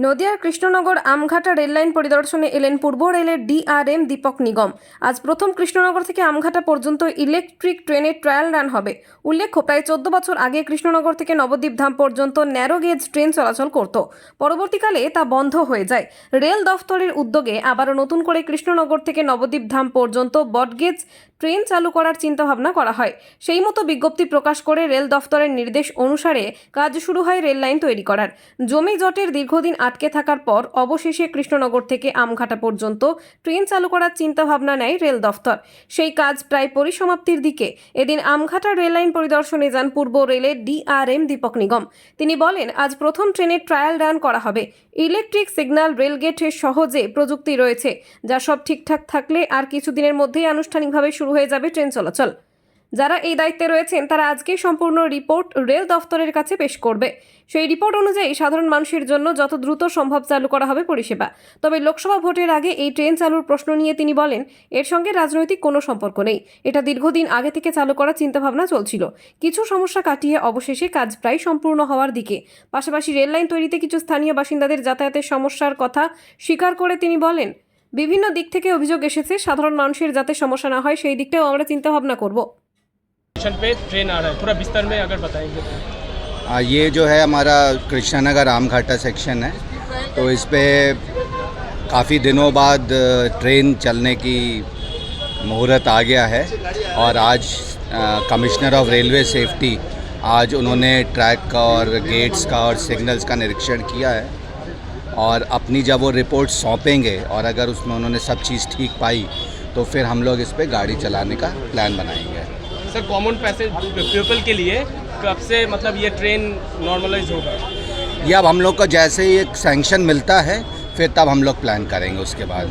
নদিয়ার কৃষ্ণনগর আমঘাটা রেললাইন পরিদর্শনে এলেন পূর্ব রেলের ডিআরএম দীপক নিগম। আজ প্রথম কৃষ্ণনগর থেকে আমঘাটা পর্যন্ত ইলেকট্রিক ট্রেনের ট্রায়াল রান হবে। উল্লেখ্য, প্রায় চোদ্দ বছর আগে কৃষ্ণনগর থেকে নবদ্বীপ ধাম পর্যন্ত ন্যারো গেজ ট্রেন চলাচল করত। পরবর্তীকালে তা বন্ধ হয়ে যায়। রেল দফতরের উদ্যোগে আবারও নতুন করে কৃষ্ণনগর থেকে নবদ্বীপ ধাম পর্যন্ত বটগেজ ট্রেন চালু করার চিন্তাভাবনা করা হয়। সেই মতো বিজ্ঞপ্তি প্রকাশ করে রেল দফতরের নির্দেশ অনুসারে কাজ শুরু হয় রেল লাইন তৈরি করার। জমি জটের দীর্ঘদিন আটকে থাকার পর অবশেষে কৃষ্ণনগর থেকে আমঘাটা পর্যন্ত ট্রেন চালু করার চিন্তাভাবনা নেয় রেল দফতর। সেই কাজ প্রায় পরিসমাপ্তির দিকে এদিন আমঘাটা রেল লাইন পরিদর্শনে যান পূর্ব রেলের ডিআরএম দীপক নিগম। তিনি বলেন, আজ প্রথম ট্রেনের ট্রায়াল রান করা হবে। ইলেকট্রিক সিগন্যাল রেলগেটে সহজে প্রযুক্তি রয়েছে, যা সব ঠিকঠাক থাকলে আর কিছুদিনের মধ্যেই আনুষ্ঠানিকভাবে শুরু হয়ে যাবে ট্রেন চলাচল। যারা এই দায়িত্বে রয়েছেন, তারা আজকে সম্পূর্ণ রিপোর্ট রেল দফতরের কাছে পেশ করবে। সেই রিপোর্ট অনুযায়ী সাধারণ মানুষের জন্য যত দ্রুত সম্ভব চালু করা হবে পরিষেবা। তবে লোকসভা ভোটের আগে এই ট্রেন চালুর প্রশ্ন নিয়ে তিনি বলেন, এর সঙ্গে রাজনৈতিক কোনো সম্পর্ক নেই। এটা দীর্ঘদিন আগে থেকে চালু করার চিন্তাভাবনা চলছিল। কিছু সমস্যা কাটিয়ে অবশেষে কাজ প্রায় সম্পূর্ণ হওয়ার দিকে। পাশাপাশি রেললাইন তৈরিতে কিছু স্থানীয় বাসিন্দাদের যাতায়াতের সমস্যার কথা স্বীকার করে তিনি বলেন বিভিন্ন দিক থেকে অভিযোগ এসেছে সাধারণ মানুষের যাতে সমস্যা না হয় সেই দিকটাও আমরা চিন্তাভাবনা করব स्टेशन पे ट्रेन आ रहा है थोड़ा विस्तार में अगर बताएंगे तो आ, ये जो है हमारा कृष्णानगर रामघाटा सेक्शन है तो इस पे काफ़ी दिनों बाद अ, ट्रेन चलने की मुहूर्त आ गया है और आज अ, कमिश्नर ऑफ रेलवे सेफ्टी आज उन्होंने ट्रैक का और गेट्स का और सिग्नल्स का निरीक्षण किया है और अपनी जब वो रिपोर्ट सौंपेंगे और अगर उसमें उन्होंने सब चीज़ ठीक पाई तो फिर हम लोग इस पर गाड़ी चलाने का प्लान बनाएँगे। सर कॉमन पैसेज पीपल के लिए कब से मतलब ये ट्रेन नॉर्मलाइज होगा? ये अब हम लोग को जैसे ही एक सेंक्शन मिलता है फिर तब हम लोग प्लान करेंगे उसके बाद।